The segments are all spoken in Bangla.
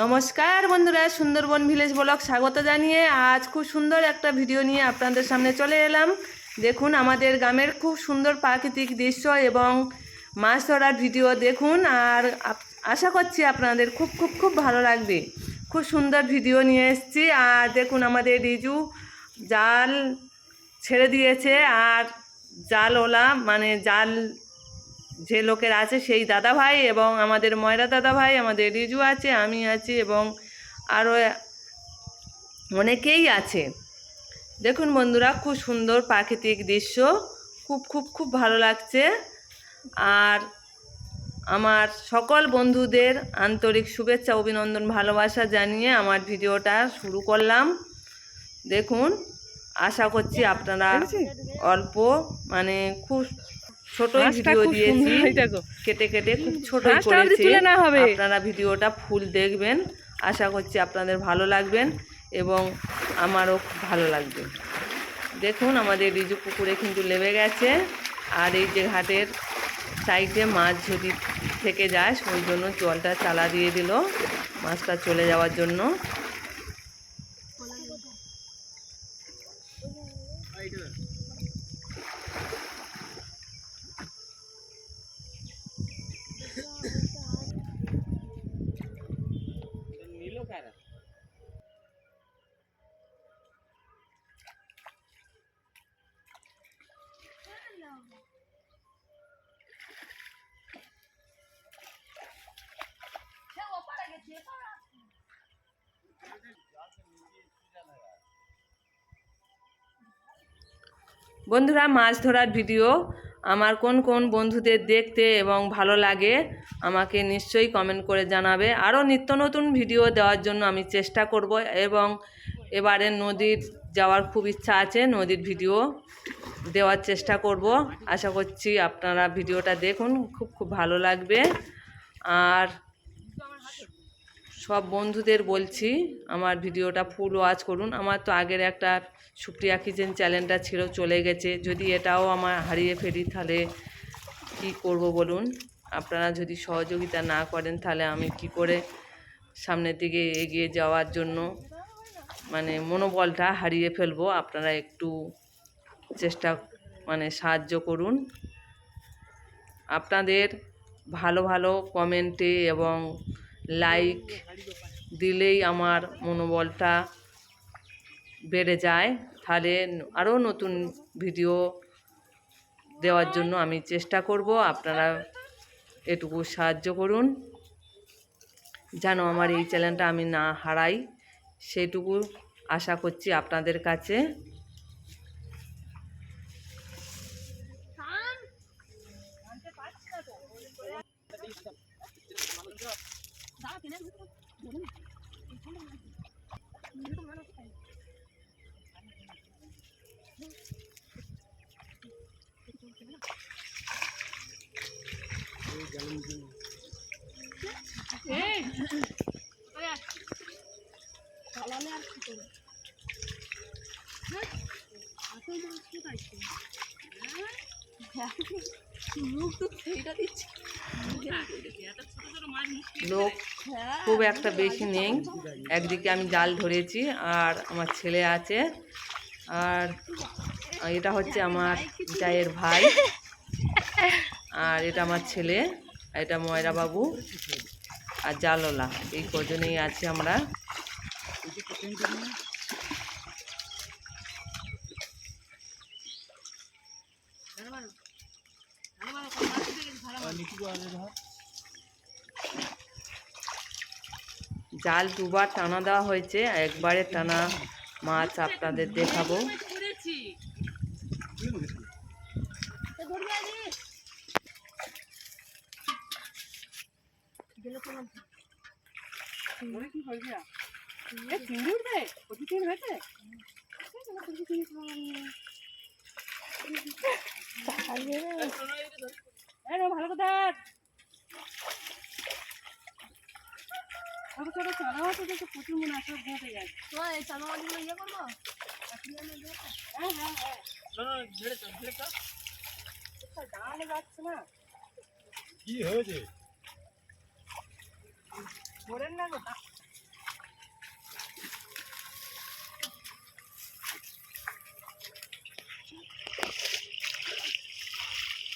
নমস্কার বন্ধুরা, সুন্দরবন ভিলেজ ব্লগ স্বাগত জানিয়ে আজ খুব সুন্দর একটা ভিডিও নিয়ে আপনাদের সামনে চলে এলাম। দেখুন, আমাদের গ্রামের খুব সুন্দর প্রাকৃতিক দৃশ্য এবং মাছ ধরার ভিডিও দেখুন আর আশা করছি আপনাদের খুব খুব খুব ভালো লাগবে। খুব সুন্দর ভিডিও নিয়ে এসেছি। আর দেখুন আমাদের রিজু জাল ছেড়ে দিয়েছে। আর জালওলা মানে জাল যে লোকের আছে সেই দাদা ভাই এবং আমাদের ময়রা দাদা ভাই, আমাদের রিজু আছে, আমি আছি এবং আরও অনেকেই আছে। দেখুন বন্ধুরা, খুব সুন্দর প্রাকৃতিক দৃশ্য। খুব খুব খুব ভালো লাগছে। আর আমার সকল বন্ধুদের আন্তরিক শুভেচ্ছা অভিনন্দন ভালোবাসা জানিয়ে আমার ভিডিওটা শুরু করলাম। দেখুন আশা করছি আপনারা অল্প মানে খুব মাছটা ভিডিও দিয়েছি। কেটে কেটে খুব ছোট করেছি। হবে। আপনারা ভিডিওটা ফুল দেখবেন। আশা করছি আপনাদের ভালো লাগবেন এবং আমারও খুব ভালো লাগবে। দেখুন আমাদের রিজু পুকুরে কিন্তু লেবে গেছে। আর এই যে ঘাটের সাইডে মাছ যদি থেকে যায় ওই জন্য জলটা চালা দিয়ে দিল মাছটা চলে যাওয়ার জন্য। বন্ধুরা, মাছ ধরার ভিডিও আমার কোন কোন বন্ধুদের দেখতে এবং ভালো লাগে আমাকে নিশ্চয়ই কমেন্ট করে জানাবে। আরও নিত্য নতুন ভিডিও দেওয়ার জন্য আমি চেষ্টা করব এবং এবারে নদীর যাওয়ার খুব ইচ্ছা আছে, নদীর ভিডিও দেওয়ার চেষ্টা করব। আশা করছি আপনারা ভিডিওটা দেখুন, খুব খুব ভালো লাগবে। আর বন্ধুদের বলছি, আমার ভিডিওটা ফুল ওয়াচ করুন। আমার তো আগের একটা সুপ্রিয়া কিচেন চ্যানেলটা ছিল, চলে গেছে। যদি এটাও আমার হারিয়ে ফেলি, তাহলে কি করব বলুন? আপনারা যদি সহযোগিতা না করেন, তাহলে আমি কি করে সামনের দিকে এগিয়ে যাওয়ার জন্য মানে মনোবলটা হারিয়ে ফেলব? আপনারা একটু চেষ্টা মানে সাহায্য করুন। আপনাদের ভালো ভালো কমেন্টে এবং লাইক দিলেই আমার মনোবলটা বেড়ে যায়। তাহলে আরও নতুন ভিডিও দেওয়ার জন্য আমি চেষ্টা করব। আপনারা এটুকু সাহায্য করুন। যেন আমার এই চ্যানেলটা আমি না হারাই সেইটুকু আশা করছি আপনাদের কাছে। লোক খুব একটা বেশি নেই। একদিকে আমি জাল ধরেছি আর আমার ছেলে আছে। আর এটা হচ্ছে আমার জায়ের ভাই। আর এটা আমার ছেলে এটা ময়রা বাবু আর জালওলা এই কজনেই আছি আমরা। জাল দুবার টানা দেওয়া হয়েছে, একবারে টানা মাছ আপনাদের দেখাবো। ধরবি না চিংড়ি উঠবে প্রচুর চিংড়ি ভালো কথা। ছোট ছোট চালা আছে কিন্তু প্রচুর মনে আছে ঘুরতে যায় তো এই চালা মাছগুলো ইয়ে করব হ্যাঁ হ্যাঁ হ্যাঁ। ঝেড়ে তো ঝেড়ে তো দাঁড়ালে যাচ্ছে না। কি হয়েছে? ধরেন না গোটা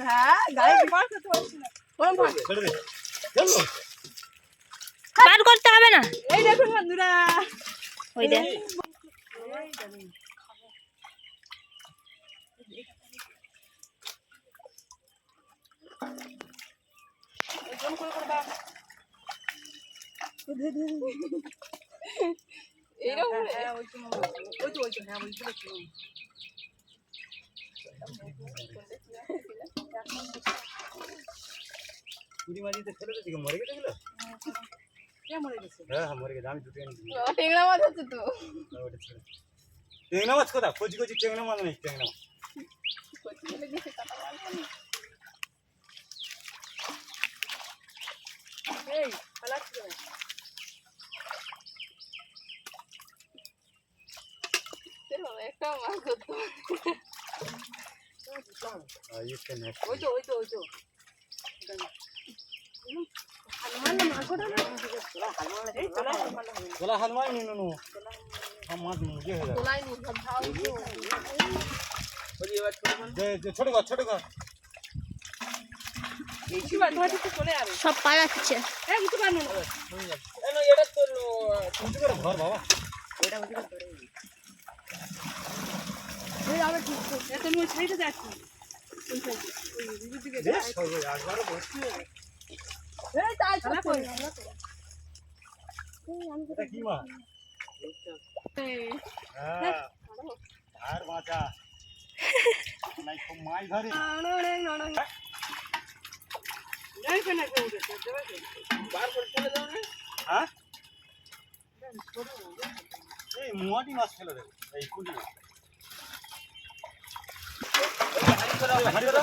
হ্যাঁ বিমার করতে পারছি না বার করতে হবে না। এই দেখুন বন্ধুরা। ওই দেখ। এইরকম হ্যাঁ ওই তো ওই তো হ্যাঁ ওই তো দেখছি কুড়ি মাঝিতে ফেলে দিয়েছি মরে গেছে এগুলো? কে মরে গেছে হ্যাঁ হ্যাঁ মরে গেছে আমি দুটো এনে দিই টেংরা মাছ আছে তো ওটা ছেড়ে টেংনা মাছ কোথা কচি কচি টেংনা মাছ নেই টেংনা মাছ এই পালাচ্ছি কেন? একটা মাছ ধরতো আর ইয়ে টেনে ওই তো ওই তো ওই তো এই চলে আসো, ভালো হবে। তোলা মারি নি নুনু মাছ মুখে হয়ে যাবে ছোট কর ছোট যাবে সব পালাচ্ছে উঁচু বাবা যাচ্ছি এই তাই কই? এটা কি মাছ হ্যাঁ আর বাঁচা নাই খুব মাছ ধরে কেউ? হ্যাঁ এই মোয়াটি মাছ ফেলে দেবে এই কুলি মাছ হাঁড়ি ধরো। ওই হাঁড়ি ওই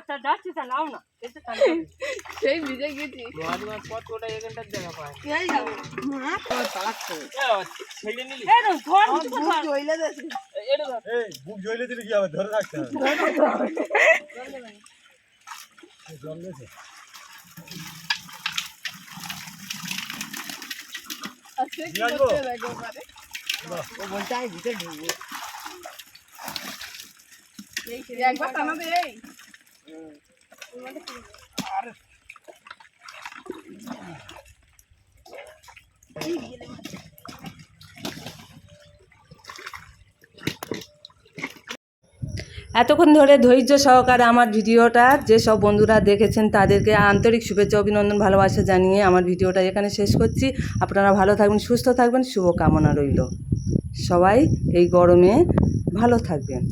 তা যাচ্ছি তা নাও না এতে সেই ভিজে গেছি এই যাবে এই তো ধর কিছু তো ধর। জইলে দেছে এই বুক জ্বলে দিলে কি হবে ধরে রাখতে হবে জল গেছে আজকে কি নিয়ে আসব? করতে দেখো পারে একবার টানাবে এই এতক্ষণ ধরে ধৈর্য সহকারে আমার ভিডিওটা যেসব বন্ধুরা দেখেছেন তাদেরকে আন্তরিক শুভেচ্ছা, অভিনন্দন, ভালোবাসা জানিয়ে আমার ভিডিওটা এখানে শেষ করছি। আপনারা ভালো থাকবেন, সুস্থ থাকবেন, শুভকামনা রইল। সবাই এই গরমে ভালো থাকবেন।